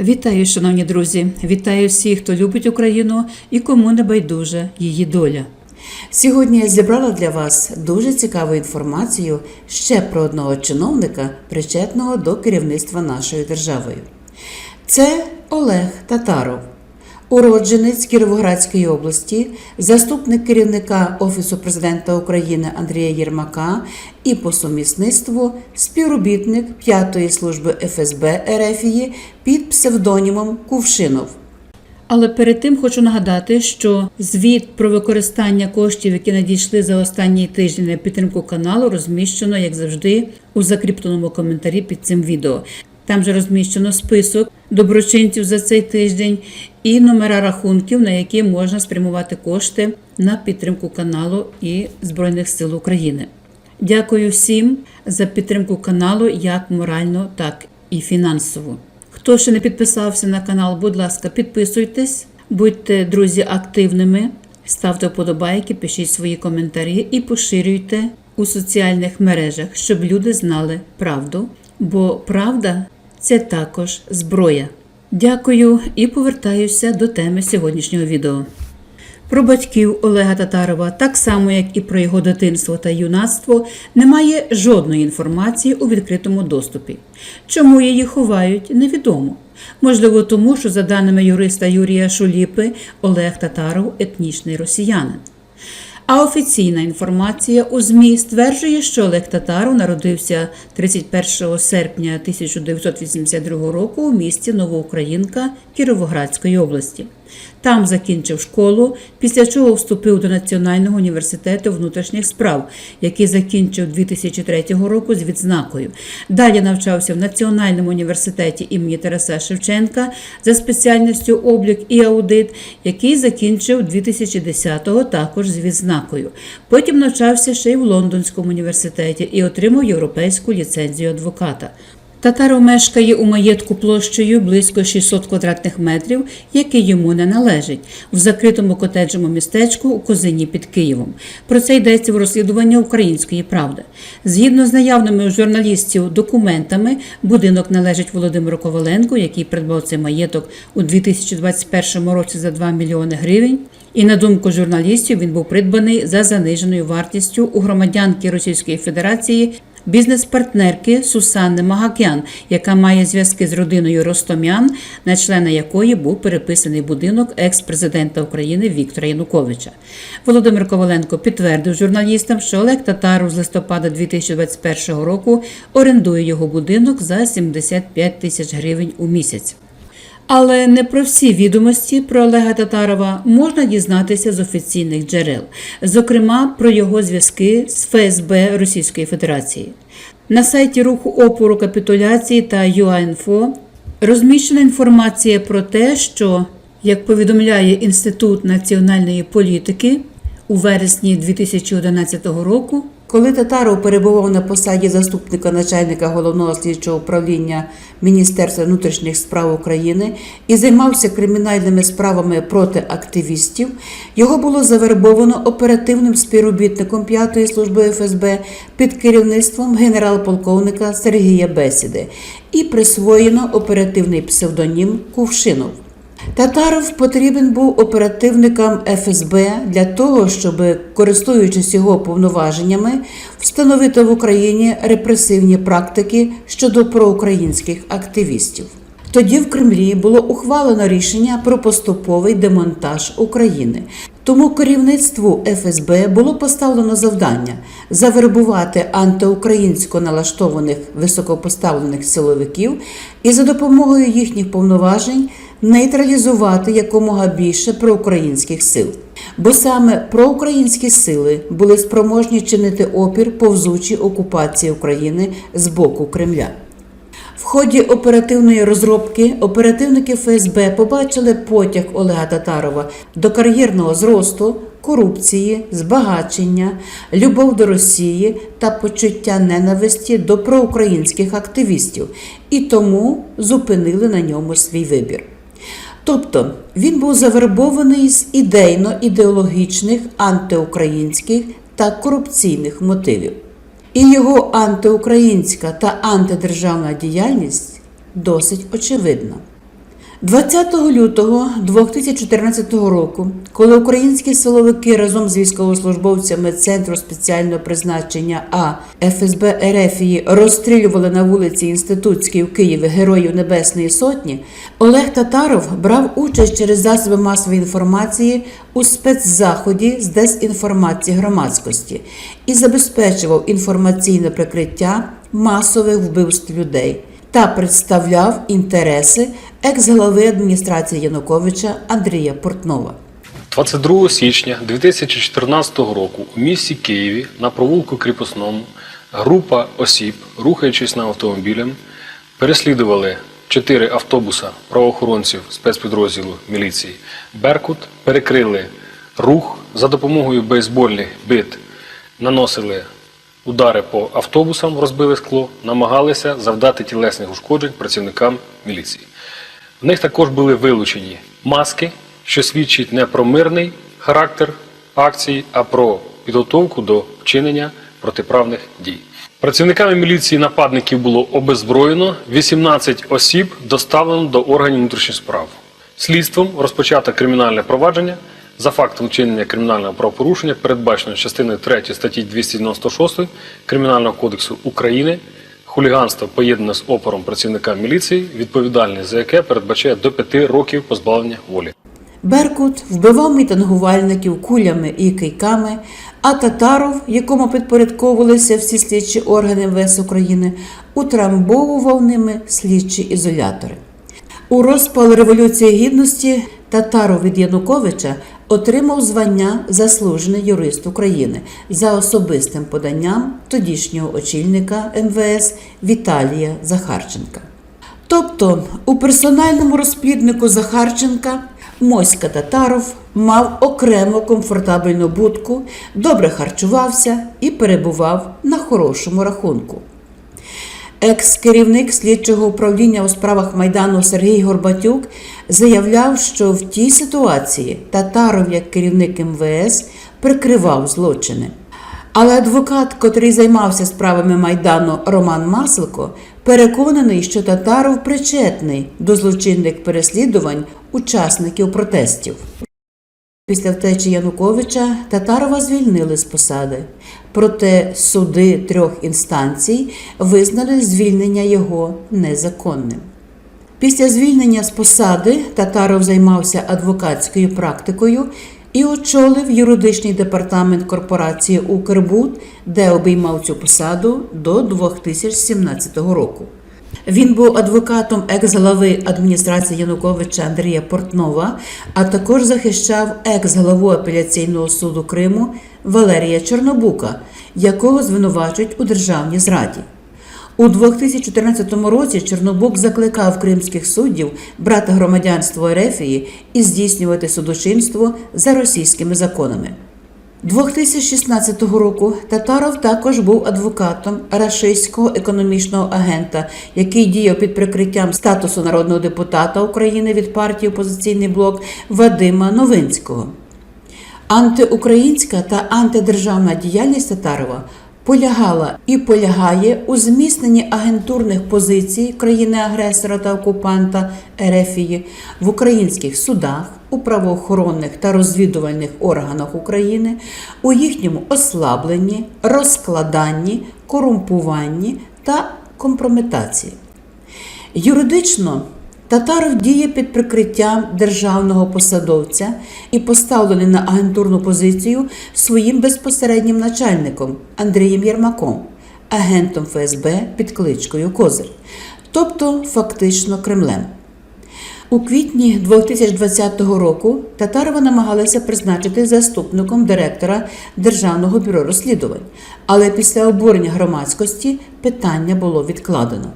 Вітаю, шановні друзі! Вітаю всіх, хто любить Україну і кому не байдужа її доля. Сьогодні я зібрала для вас дуже цікаву інформацію ще про одного чиновника, причетного до керівництва нашою державою. Це Олег Татаров, уродженець Кіровоградської області, заступник керівника Офісу президента України Андрія Єрмака і по сумісництву співробітник 5-ї служби ФСБ РФії під псевдонімом Кувшинов. Але перед тим хочу нагадати, що звіт про використання коштів, які надійшли за останній тиждень на підтримку каналу, розміщено, як завжди, у закріпленому коментарі під цим відео. Там же розміщено список доброчинців за цей тиждень і номера рахунків, на які можна спрямувати кошти на підтримку каналу і Збройних сил України. Дякую всім за підтримку каналу як морально, так і фінансово. Хто ще не підписався на канал, будь ласка, підписуйтесь, будьте друзі активними, ставте вподобайки, пишіть свої коментарі і поширюйте у соціальних мережах, щоб люди знали правду. Бо правда це також зброя. Дякую і повертаюся до теми сьогоднішнього відео. Про батьків Олега Татарова, так само як і про його дитинство та юнацтво, немає жодної інформації у відкритому доступі. Чому її ховають, невідомо. Можливо, тому що, за даними юриста Юрія Шуліпи, Олег Татаров етнічний росіянин. А офіційна інформація у ЗМІ стверджує, що Олег Татаров народився 31 серпня 1982 року у місті Новоукраїнка Кіровоградської області. Там закінчив школу, після чого вступив до Національного університету внутрішніх справ, який закінчив 2003 року з відзнакою. Далі навчався в Національному університеті імені Тараса Шевченка за спеціальністю облік і аудит, який закінчив 2010-го також з відзнакою. Потім навчався ще й в Лондонському університеті і отримав європейську ліцензію адвоката. Татаров мешкає у маєтку площею близько 600 квадратних метрів, який йому не належить, в закритому котеджому містечку у Козині під Києвом. Про це йдеться в розслідуванні української правди. Згідно з наявними у журналістів документами, будинок належить Володимиру Коваленку, який придбав цей маєток у 2021 році за 2 мільйони гривень. І на думку журналістів, він був придбаний за заниженою вартістю у громадянки Російської Федерації бізнес-партнерки Сусанни Магакян, яка має зв'язки з родиною Ростомян, на члена якої був переписаний будинок екс-президента України Віктора Януковича. Володимир Коваленко підтвердив журналістам, що Олег Татару з листопада 2021 року орендує його будинок за 75 тисяч гривень у місяць. Але не про всі відомості про Олега Татарова можна дізнатися з офіційних джерел, зокрема про його зв'язки з ФСБ Російської Федерації. На сайті руху опору капітуляції та ЮАНФО розміщена інформація про те, що, як повідомляє Інститут національної політики, у вересні 2011 року Коли Татаров перебував на посаді заступника начальника головного слідчого управління Міністерства внутрішніх справ України і займався кримінальними справами проти активістів, його було завербовано оперативним співробітником 5-ї служби ФСБ під керівництвом генерал-полковника Сергія Бесіди і присвоєно оперативний псевдонім Кувшинов. Татаров потрібен був оперативникам ФСБ для того, щоб, користуючись його повноваженнями, встановити в Україні репресивні практики щодо проукраїнських активістів. Тоді в Кремлі було ухвалено рішення про поступовий демонтаж України. Тому керівництву ФСБ було поставлено завдання завербувати антиукраїнсько налаштованих високопоставлених силовиків і за допомогою їхніх повноважень нейтралізувати якомога більше проукраїнських сил. Бо саме проукраїнські сили були спроможні чинити опір повзучій окупації України з боку Кремля. В ході оперативної розробки оперативники ФСБ побачили потяг Олега Татарова до кар'єрного зросту, корупції, збагачення, любов до Росії та почуття ненависті до проукраїнських активістів, і тому зупинили на ньому свій вибір. Тобто він був завербований з ідейно-ідеологічних, антиукраїнських та корупційних мотивів. І його антиукраїнська та антидержавна діяльність досить очевидна. 20 лютого 2014 року, коли українські силовики разом з військовослужбовцями Центру спеціального призначення А ФСБ РФії розстрілювали на вулиці Інститутській в Києві Героїв Небесної Сотні, Олег Татаров брав участь через засоби масової інформації у спецзаході з дезінформації громадськості і забезпечував інформаційне прикриття масових вбивств людей та представляв інтереси екс-глави адміністрації Януковича Андрія Портнова. 22 січня 2014 року у місті Києві на провулку Кріпосному група осіб, рухаючись на автомобілем, переслідували чотири автобуса правоохоронців спецпідрозділу міліції Беркут, перекрили рух за допомогою бейсбольних бит, наносили удари по автобусам, розбили скло, намагалися завдати тілесних ушкоджень працівникам міліції. В них також були вилучені маски, що свідчить не про мирний характер акції, а про підготовку до вчинення протиправних дій. Працівниками міліції нападників було обезброєно 18 осіб, доставлено до органів внутрішніх справ. Слідством розпочато кримінальне провадження за фактом вчинення кримінального правопорушення, передбачено частиною 3 статті 296 Кримінального кодексу України хуліганство поєднане з опором працівника міліції, відповідальність за яке передбачає до 5 років позбавлення волі. Беркут вбивав мітингувальників кулями і кийками, а татаров, якому підпорядковувалися всі слідчі органи МВС України, утрамбовував ними слідчі ізолятори. У розпал Революції Гідності Татаров від Януковича отримав звання Заслужений юрист України за особистим поданням тодішнього очільника МВС Віталія Захарченка. Тобто у персональному розпліднику Захарченка Моська Татаров мав окремо комфортабельну будку, добре харчувався і перебував на хорошому рахунку. Екс-керівник слідчого управління у справах Майдану Сергій Горбатюк заявляв, що в тій ситуації Татаров, як керівник МВС, прикривав злочини. Але адвокат, котрий займався справами Майдану Роман Маселко, переконаний, що Татаров причетний до злочинних переслідувань учасників протестів. Після втечі Януковича Татарова звільнили з посади. Проте суди трьох інстанцій визнали звільнення його незаконним. Після звільнення з посади Татаров займався адвокатською практикою і очолив юридичний департамент корпорації Укрбуд, де обіймав цю посаду до 2017 року. Він був адвокатом екс-глави адміністрації Януковича Андрія Портнова, а також захищав екс-главу апеляційного суду Криму Валерія Чорнобука, якого звинувачують у державній зраді. У 2014 році Чорнобук закликав кримських суддів брати громадянство Ерефії і здійснювати судочинство за російськими законами. 2016 року Татаров також був адвокатом рашистського економічного агента, який діяв під прикриттям статусу народного депутата України від партії Опозиційний блок Вадима Новинського. Антиукраїнська та антидержавна діяльність Татарова полягала і полягає у зміцненні агентурних позицій країни-агресора та окупанта Ерефії в українських судах, у правоохоронних та розвідувальних органах України, у їхньому ослабленні, розкладанні, корумпуванні та компрометації. Юридично Татаров діє під прикриттям державного посадовця і поставлений на агентурну позицію своїм безпосереднім начальником Андрієм Єрмаком, агентом ФСБ під кличкою Козир, тобто фактично Кремлем. У квітні 2020 року Татарова намагалися призначити заступником директора Державного бюро розслідувань, але після обурення громадськості питання було відкладено.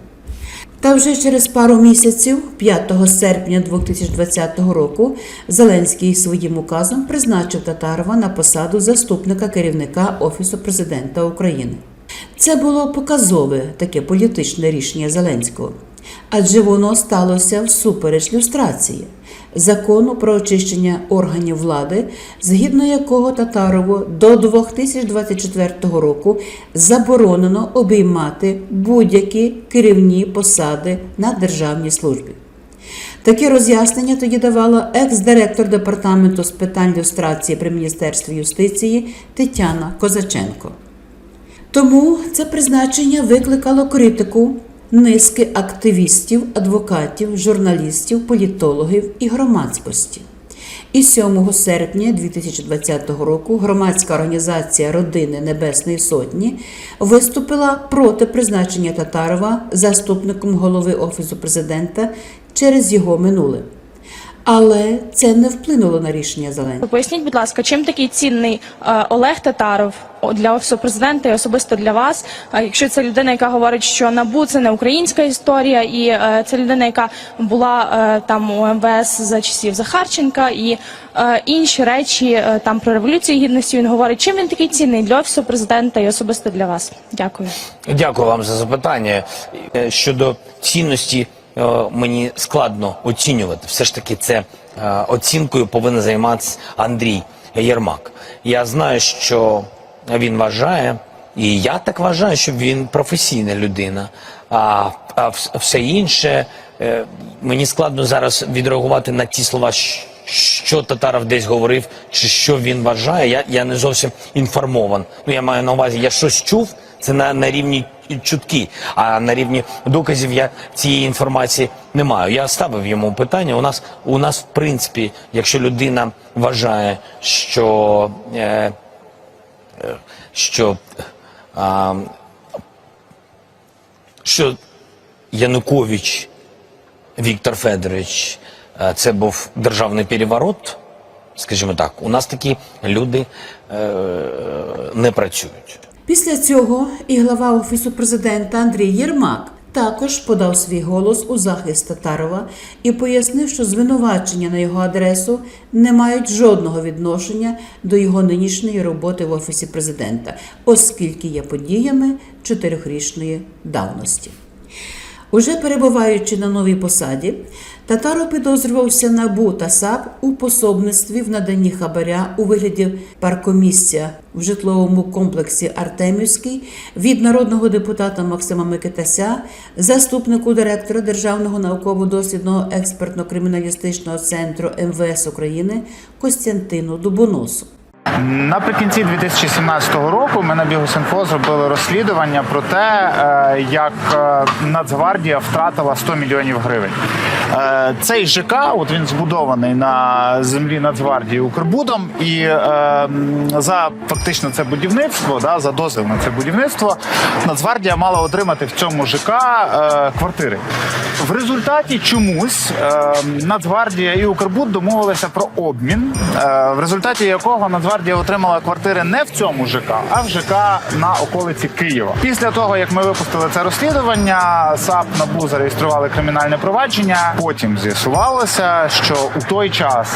Та вже через пару місяців, 5 серпня 2020 року, Зеленський своїм указом призначив Татарова на посаду заступника керівника Офісу президента України. Це було показове таке політичне рішення Зеленського, адже воно сталося всупереч люстрації, закону про очищення органів влади, згідно якого Татарову до 2024 року заборонено обіймати будь-які керівні посади на державній службі. Таке роз'яснення тоді давала екс-директор департаменту з питань люстрації при міністерстві юстиції Тетяна Козаченко. Тому це призначення викликало критику низки активістів, адвокатів, журналістів, політологів і громадськості. І 7 серпня 2020 року громадська організація Родини Небесної Сотні виступила проти призначення Татарова заступником голови Офісу президента через його минуле. Але це не вплинуло на рішення Зеленського. Поясніть, будь ласка, чим такий цінний е, Олег Татаров для офісу президента і особисто для вас? Е, Якщо це людина, яка говорить, що набу це не українська історія, і е, це людина, яка була е, там у МВС за часів Захарченка, і е, інші речі е, там про революцію гідності він говорить. Чим він такий цінний для офісу президента і особисто для вас? Дякую. Дякую вам за запитання. Щодо цінності мені складно оцінювати. Все ж таки, це е, оцінкою повинен займатися Андрій Єрмак. Я знаю, що він вважає, і я так вважаю, що він професійна людина. А, все інше е, мені складно зараз відреагувати на ті слова, що Татаров десь говорив, чи що він вважає. Я, я не зовсім інформован. Ну я маю на увазі, я щось чув. Це на, на рівні чутки, а на рівні доказів я цієї інформації не маю. Я ставив йому питання. У нас у нас, в принципі, якщо людина вважає, що, е, е, що, а, що Янукович Віктор Федорович е, це був державний переворот, скажімо так, у нас такі люди е, не працюють. Після цього і глава Офісу президента Андрій Єрмак також подав свій голос у захист Татарова і пояснив, що звинувачення на його адресу не мають жодного відношення до його нинішньої роботи в Офісі президента, оскільки є подіями чотирьохрічної давності. Уже перебуваючи на новій посаді, Татаров підозрювався НАБУ та САП у пособництві в наданні хабаря у вигляді паркомісця в житловому комплексі Артемівський від народного депутата Максима Микитася, заступнику директора Державного науково-дослідного експертно-криміналістичного центру МВС України Костянтину Дубоносу. Наприкінці 2017 року ми на Бігусінфо зробили розслідування про те, е, як е, Нацгвардія втратила 100 мільйонів гривень. Е, Цей ЖК, от він збудований на землі Нацгвардії Укрбудом, і за фактично це будівництво, да, за дозвіл на це будівництво, Нацгвардія мала отримати в цьому ЖК квартири. В результаті чомусь Нацгвардія і Укрбуд домовилися про обмін, в результаті якого Нацгвардія отримала квартири не в цьому ЖК, а в ЖК на околиці Києва. Після того, як ми випустили це розслідування, САП НАБУ зареєстрували кримінальне провадження. Потім з'ясувалося, що у той час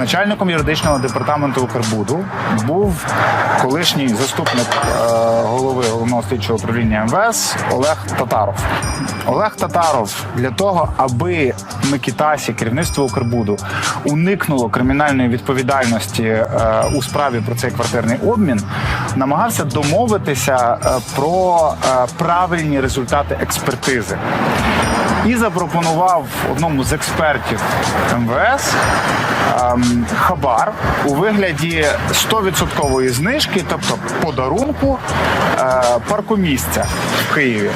начальником юридичного департаменту Укрбуду був колишній заступник е, голови головного слідчого управління МВС Олег Татаров. Олег Татаров для того, аби Микітасі, керівництво Укрбуду, уникнуло кримінальної відповідальності у справі про цей квартирний обмін, намагався домовитися е, про е, правильні результати експертизи і запропонував одному з експертів МВС ем, хабар у вигляді 100% знижки, тобто подарунку е, паркомісця в Києві.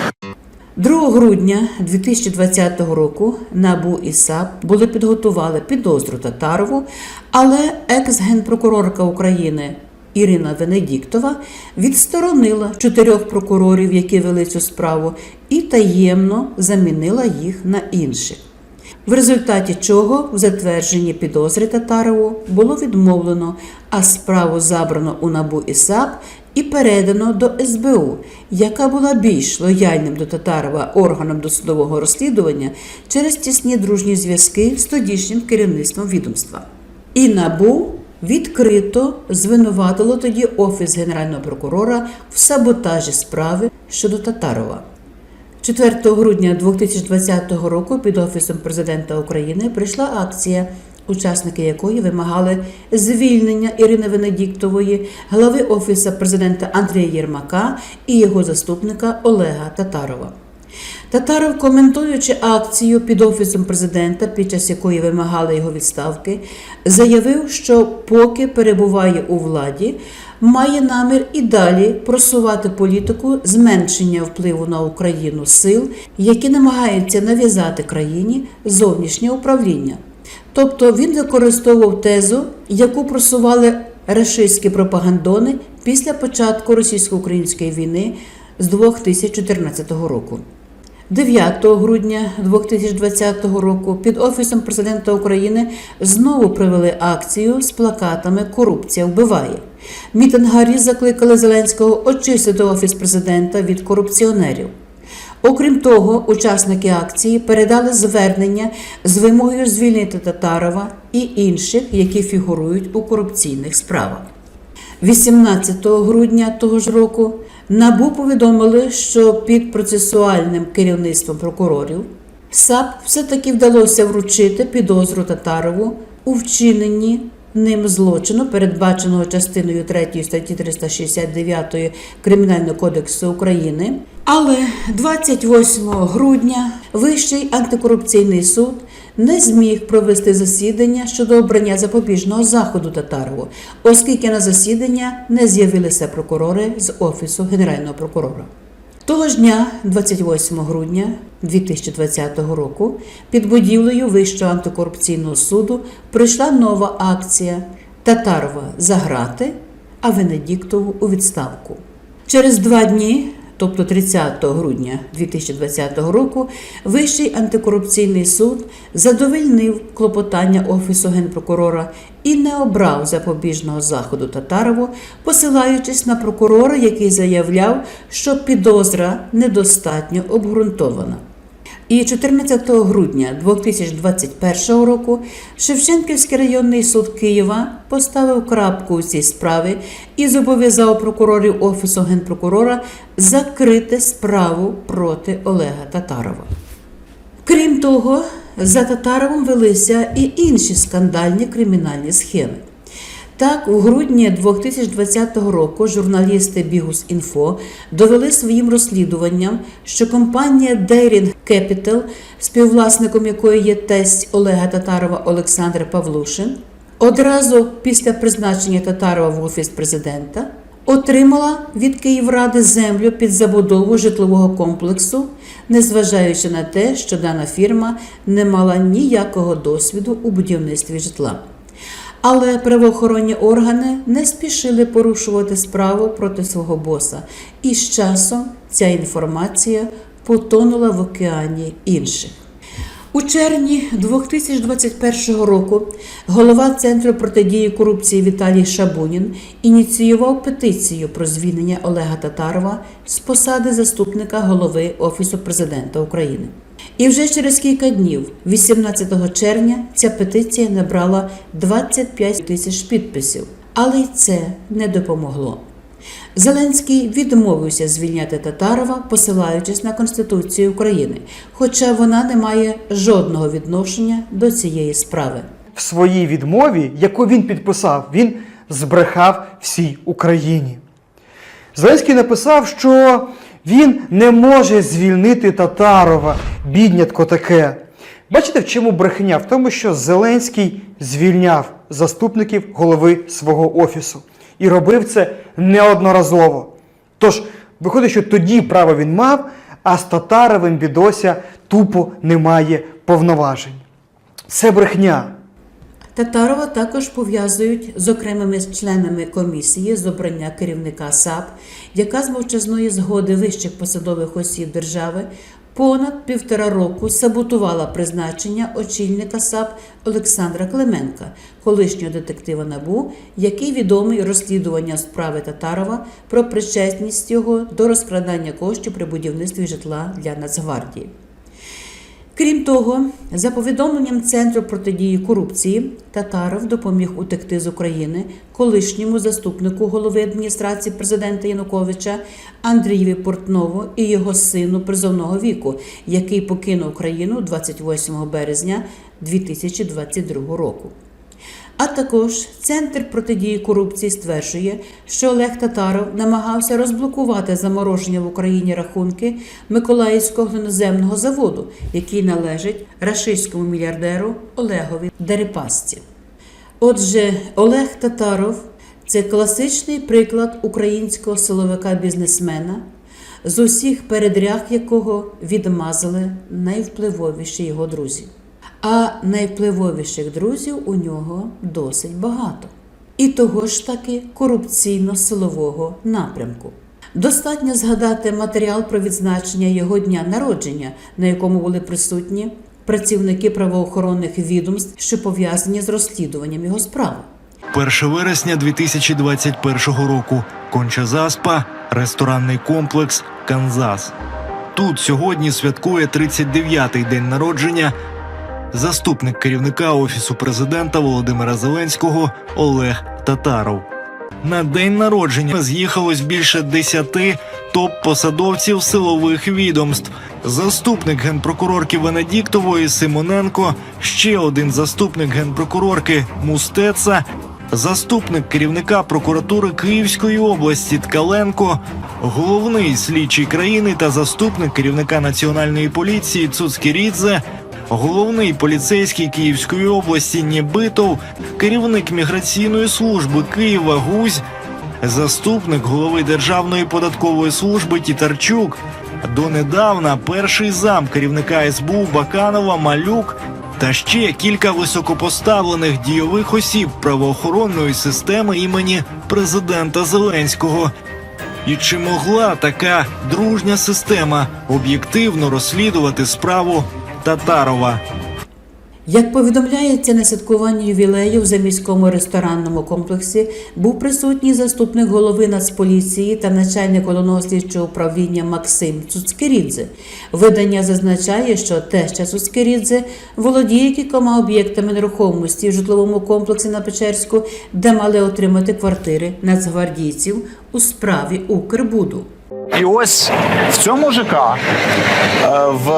2 грудня 2020 року НАБУ і САП були підготували підозру Татарову, але екс-генпрокурорка України Ірина Венедіктова відсторонила чотирьох прокурорів, які вели цю справу, і таємно замінила їх на інших. В результаті чого в затвердженні підозри Татарову було відмовлено, а справу забрано у НАБУ і САП і передано до СБУ, яка була більш лояльним до Татарова органом досудового розслідування через тісні дружні зв'язки з тодішнім керівництвом відомства. І НАБУ відкрито звинуватило тоді Офіс Генерального прокурора в саботажі справи щодо Татарова. 4 грудня 2020 року під Офісом президента України прийшла акція, учасники якої вимагали звільнення Ірини Венедіктової, глави Офісу президента Андрія Єрмака і його заступника Олега Татарова. Татаров, коментуючи акцію під офісом президента, під час якої вимагали його відставки, заявив, що поки перебуває у владі, має намір і далі просувати політику зменшення впливу на Україну сил, які намагаються нав'язати країні зовнішнє управління. Тобто він використовував тезу, яку просували рашистські пропагандони після початку російсько-української війни з 2014 року. 9 грудня 2020 року під офісом президента України знову провели акцію з плакатами Корупція вбиває. Мітингарі закликали Зеленського очистити офіс президента від корупціонерів. Окрім того, учасники акції передали звернення з вимогою звільнити Татарова і інших, які фігурують у корупційних справах. 18 грудня того ж року НАБУ повідомили, що під процесуальним керівництвом прокурорів САП все-таки вдалося вручити підозру Татарову у вчиненні ним злочину, передбаченого частиною 3 статті 369 Кримінального кодексу України. Але 28 грудня Вищий антикорупційний суд не зміг провести засідання щодо обрання запобіжного заходу Татарову, оскільки на засідання не з'явилися прокурори з офісу генерального прокурора. Того ж дня, 28 грудня 2020 року, під будівлею Вищого антикорупційного суду прийшла нова акція Татарова за грати, а Венедіктову у відставку. Через два дні, тобто 30 грудня 2020 року, Вищий антикорупційний суд задовольнив клопотання Офісу генпрокурора і не обрав запобіжного заходу Татарову, посилаючись на прокурора, який заявляв, що підозра недостатньо обґрунтована. І 14 грудня 2021 року Шевченківський районний суд Києва поставив крапку у цій справі і зобов'язав прокурорів Офісу генпрокурора закрити справу проти Олега Татарова. Крім того, за Татаровим велися і інші скандальні кримінальні схеми. Так, у грудні 2020 року журналісти Бігус Інфо довели своїм розслідуванням, що компанія Dairy Capital, співвласником якої є тесть Олега Татарова Олександр Павлушин, одразу після призначення Татарова в офіс президента отримала від Київради землю під забудову житлового комплексу, незважаючи на те, що дана фірма не мала ніякого досвіду у будівництві житла. Але правоохоронні органи не спішили порушувати справу проти свого боса, і з часом ця інформація потонула в океані інших. У червні 2021 року голова Центру протидії корупції Віталій Шабунін ініціював петицію про звільнення Олега Татарова з посади заступника голови Офісу президента України. І вже через кілька днів, 18 червня, ця петиція набрала 25 тисяч підписів, але й це не допомогло. Зеленський відмовився звільняти Татарова, посилаючись на Конституцію України, хоча вона не має жодного відношення до цієї справи. в своїй відмові, яку він підписав, він збрехав всій Україні. Зеленський написав, що він не може звільнити Татарова, біднятко таке. Бачите, в чому брехня? В тому, що Зеленський звільняв заступників голови свого офісу і робив це неодноразово. Тож, виходить, що тоді право він мав, а з Татаровим бідося тупо немає повноважень. Це брехня. Татарова також пов'язують з окремими членами комісії з обрання керівника САП, яка з мовчазної згоди вищих посадових осіб держави понад півтора року саботувала призначення очільника САП Олександра Клименка, колишнього детектива НАБУ, який відомий розслідування справи Татарова про причетність його до розкрадання коштів при будівництві житла для Нацгвардії. Крім того, за повідомленням Центру протидії корупції, Татаров допоміг утекти з України колишньому заступнику голови адміністрації президента Януковича Андрієві Портнову і його сину призовного віку, який покинув країну 28 березня 2022 року. А також Центр протидії корупції стверджує, що Олег Татаров намагався розблокувати замороження в Україні рахунки Миколаївського глиноземного заводу, який належить рашистському мільярдеру Олегові Дерипасці. Отже, Олег Татаров це класичний приклад українського силовика-бізнесмена, з усіх передряг якого відмазали найвпливовіші його друзі. А найвпливовіших друзів у нього досить багато. І того ж таки корупційно-силового напрямку. Достатньо згадати матеріал про відзначення його дня народження, на якому були присутні працівники правоохоронних відомств, що пов'язані з розслідуванням його справи. 1 вересня 2021 року. Конча заспа, ресторанний комплекс Канзас. Тут сьогодні святкує 39-й день народження заступник керівника офісу президента Володимира Зеленського Олег Татаров. На день народження з'їхалось більше 10 топ-посадовців силових відомств. Заступник генпрокурорки Венедіктової Симоненко, ще один заступник генпрокурорки Мустеца, заступник керівника прокуратури Київської області Ткаленко, головний слідчий країни та заступник керівника національної поліції Цуцкірідзе, головний поліцейський Київської області Нєбитов, керівник міграційної служби Києва Гузь, заступник голови Державної податкової служби Тітарчук, донедавна перший зам керівника СБУ Баканова Малюк та ще кілька високопоставлених дійових осіб правоохоронної системи імені президента Зеленського. І чи могла така дружня система об'єктивно розслідувати справу Татарова? Як повідомляється на святкуванні ювілею в заміському ресторанному комплексі, був присутній заступник голови Нацполіції та начальник головного слідчого управління Максим Цуцкерідзе. Видання зазначає, що теща Цуцкерідзе володіє кількома об'єктами нерухомості в житловому комплексі на Печерську, де мали отримати квартири нацгвардійців у справі Укрбуду. І ось в цьому ЖК е, в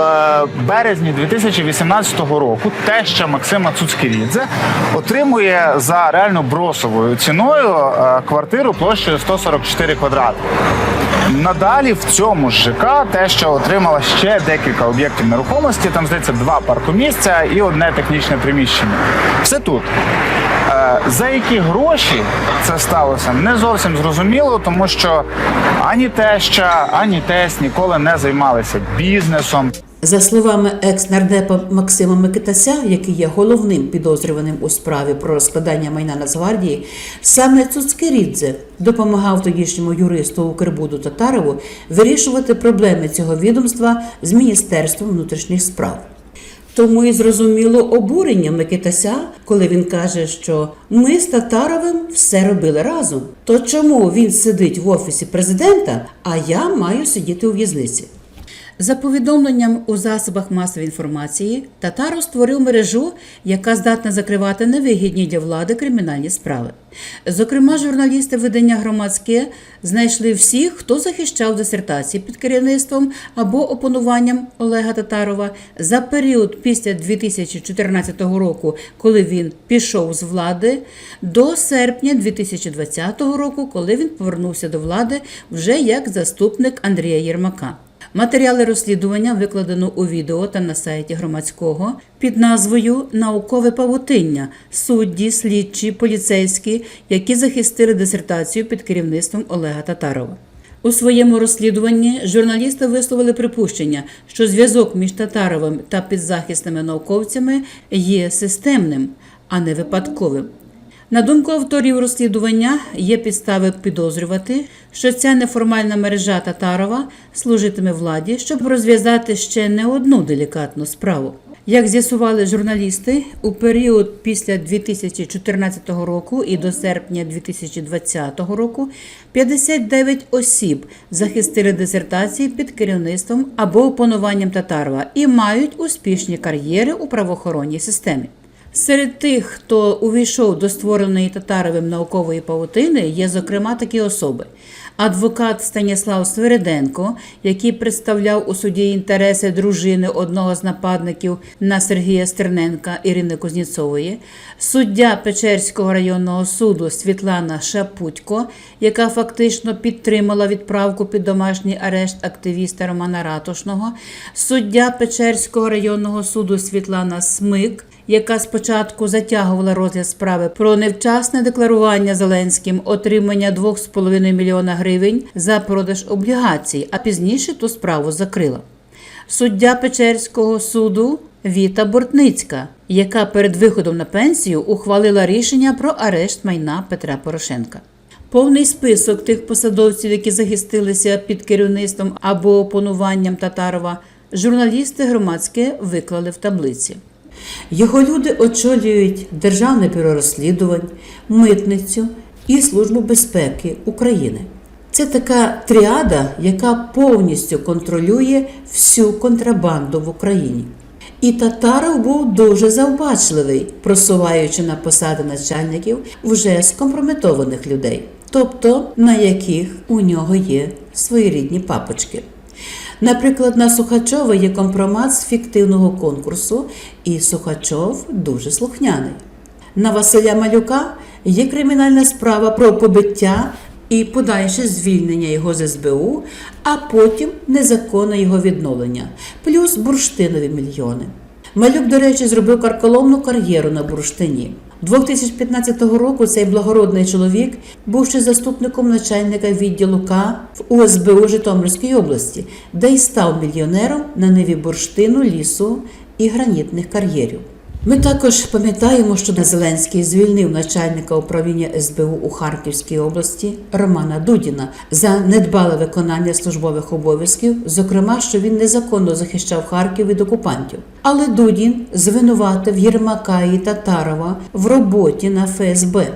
березні 2018 року теща Максима Цуцкірідзе отримує за реально бросовою ціною е, квартиру площею 144 квадрати. Надалі в цьому ж ЖК теща отримала ще декілька об'єктів нерухомості. Там здається два паркомісця і одне технічне приміщення. Все тут. За які гроші це сталося, не зовсім зрозуміло, тому що ані теща, ані тесть ніколи не займалися бізнесом. За словами екс-нардепа Максима Микитася, який є головним підозрюваним у справі про розкладання майна Нацгвардії, саме Цуцкерідзе допомагав тодішньому юристу Укрбуду Татарову вирішувати проблеми цього відомства з Міністерством внутрішніх справ. Тому і зрозуміло обурення Микитася, коли він каже, що ми з Татаровим все робили разом. То чому він сидить в офісі президента, а я маю сидіти у в'язниці? За повідомленням у засобах масової інформації, Татаров створив мережу, яка здатна закривати невигідні для влади кримінальні справи. Зокрема, журналісти видання громадське знайшли всіх, хто захищав дисертації під керівництвом або опануванням Олега Татарова за період після 2014 року, коли він пішов з влади, до серпня 2020 року, коли він повернувся до влади вже як заступник Андрія Єрмака. Матеріали розслідування викладено у відео та на сайті громадського під назвою Наукове павутиння судді, слідчі, поліцейські, які захистили дисертацію під керівництвом Олега Татарова. У своєму розслідуванні журналісти висловили припущення, що зв'язок між Татаровим та підзахисними науковцями є системним, а не випадковим. На думку авторів розслідування, є підстави підозрювати, що ця неформальна мережа Татарова служитиме владі, щоб розв'язати ще не одну делікатну справу. Як з'ясували журналісти, у період після 2014 року і до серпня 2020 року 59 осіб захистили дисертації під керівництвом або опануванням Татарова і мають успішні кар'єри у правоохоронній системі. Серед тих, хто увійшов до створеної Татаровим наукової павутини, є зокрема такі особи: Адвокат Станіслав Свириденко, який представляв у суді інтереси дружини одного з нападників на Сергія Стерненка Ірини Кузніцової, суддя Печерського районного суду Світлана Шапутько, яка фактично підтримала відправку під домашній арешт активіста Романа Ратушного, суддя Печерського районного суду Світлана Смик, яка спочатку затягувала розгляд справи про невчасне декларування Зеленським отримання 2,5 мільйона гривень за продаж облігацій, а пізніше ту справу закрила. Суддя Печерського суду Віта Бортницька, яка перед виходом на пенсію ухвалила рішення про арешт майна Петра Порошенка. Повний список тих посадовців, які захистилися під керівництвом або опануванням Татарова, журналісти громадське виклали в таблиці. Його люди очолюють Державне бюро розслідувань, митницю і Службу безпеки України. Це така тріада, яка повністю контролює всю контрабанду в Україні. І Татаров був дуже завбачливий, просуваючи на посади начальників вже скомпрометованих людей, тобто на яких у нього є своєрідні папочки. Наприклад, на Сухачова є компромат з фіктивного конкурсу, і Сухачов дуже слухняний. На Василя Малюка є кримінальна справа про побиття і подальше звільнення його з СБУ, а потім незаконне його відновлення, плюс бурштинові мільйони. Малюк, до речі, зробив карколомну кар'єру на бурштині. 2015 року цей благородний чоловік був ще заступником начальника відділу К в УСБУ Житомирській області, де й став мільйонером на ниві бурштину, лісу і гранітних кар'єрів. Ми також пам'ятаємо, що Зеленський звільнив начальника управління СБУ у Харківській області Романа Дудіна за недбале виконання службових обов'язків, зокрема, що він незаконно захищав Харків від окупантів. Але Дудін звинуватив Єрмака і Татарова в роботі на ФСБ.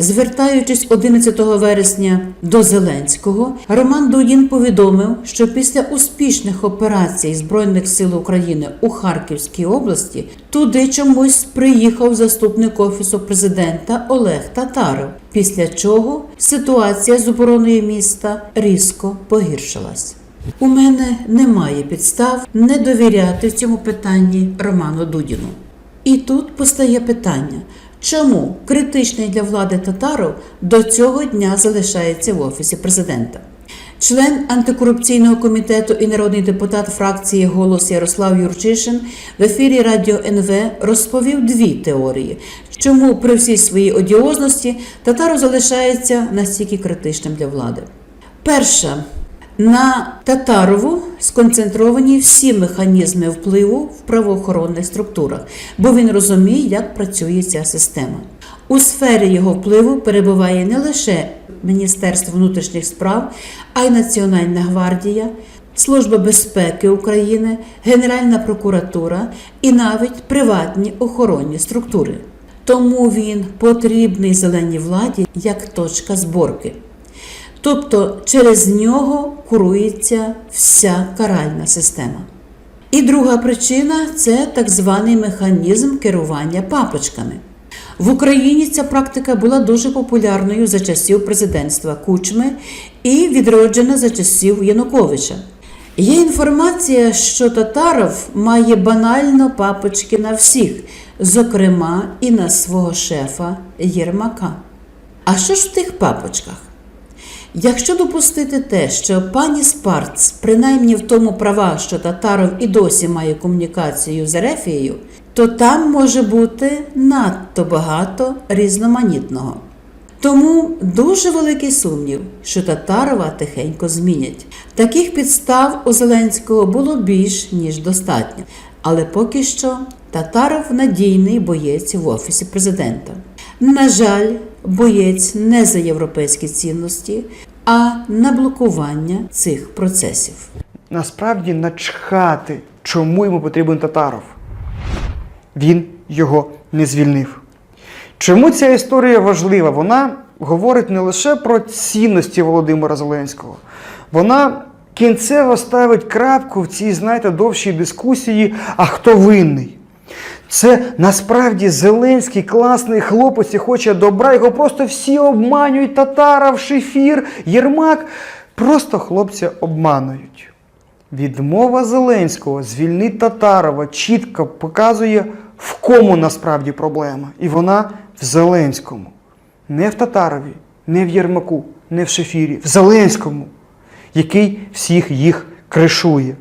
Звертаючись 11 вересня до Зеленського, Роман Дудін повідомив, що після успішних операцій Збройних сил України у Харківській області туди чомусь приїхав заступник офісу президента Олег Татаров. Після чого ситуація з обороною міста різко погіршилась. У мене немає підстав не довіряти в цьому питанні Роману Дудіну. І тут постає питання. Чому критичний для влади Татаров до цього дня залишається в офісі президента? Член антикорупційного комітету і народний депутат фракції Голос Ярослав Юрчишин в ефірі Радіо НВ розповів дві теорії, чому при всій своїй одіозності Татаров залишається настільки критичним для влади. Перша на Татарову сконцентровані всі механізми впливу в правоохоронних структурах, бо він розуміє, як працює ця система. У сфері його впливу перебуває не лише Міністерство внутрішніх справ, а й Національна гвардія, Служба безпеки України, Генеральна прокуратура і навіть приватні охоронні структури. Тому він потрібний зеленій владі як точка зборки. Тобто через нього курується вся каральна система. І друга причина це так званий механізм керування папочками. В Україні ця практика була дуже популярною за часів президентства Кучми і відроджена за часів Януковича. Є інформація, що Татаров має банально папочки на всіх, зокрема і на свого шефа Єрмака. А що ж в тих папочках? Якщо допустити те, що пані Спарц, принаймні в тому права, що Татаров і досі має комунікацію з Ерефією, то там може бути надто багато різноманітного. Тому дуже великий сумнів, що Татарова тихенько змінять. Таких підстав у Зеленського було більш ніж достатньо. Але поки що Татаров надійний боєць в офісі президента. На жаль, боєць не за європейські цінності, а на блокування цих процесів. Насправді начхати, чому йому потрібен Татаров. Він його не звільнив. Чому ця історія важлива? Вона говорить не лише про цінності Володимира Зеленського, вона кінцево ставить крапку в цій, знаєте, довшій дискусії, а хто винний. Це насправді Зеленський класний хлопець і хоче добра. Його просто всі обманюють. Татаров, Шефір, Єрмак. Просто хлопця обманують. Відмова Зеленського звільнити Татарова чітко показує, в кому насправді проблема. І вона в Зеленському. Не в Татарові, не в Єрмаку, не в Шефірі, в Зеленському, який всіх їх кришує.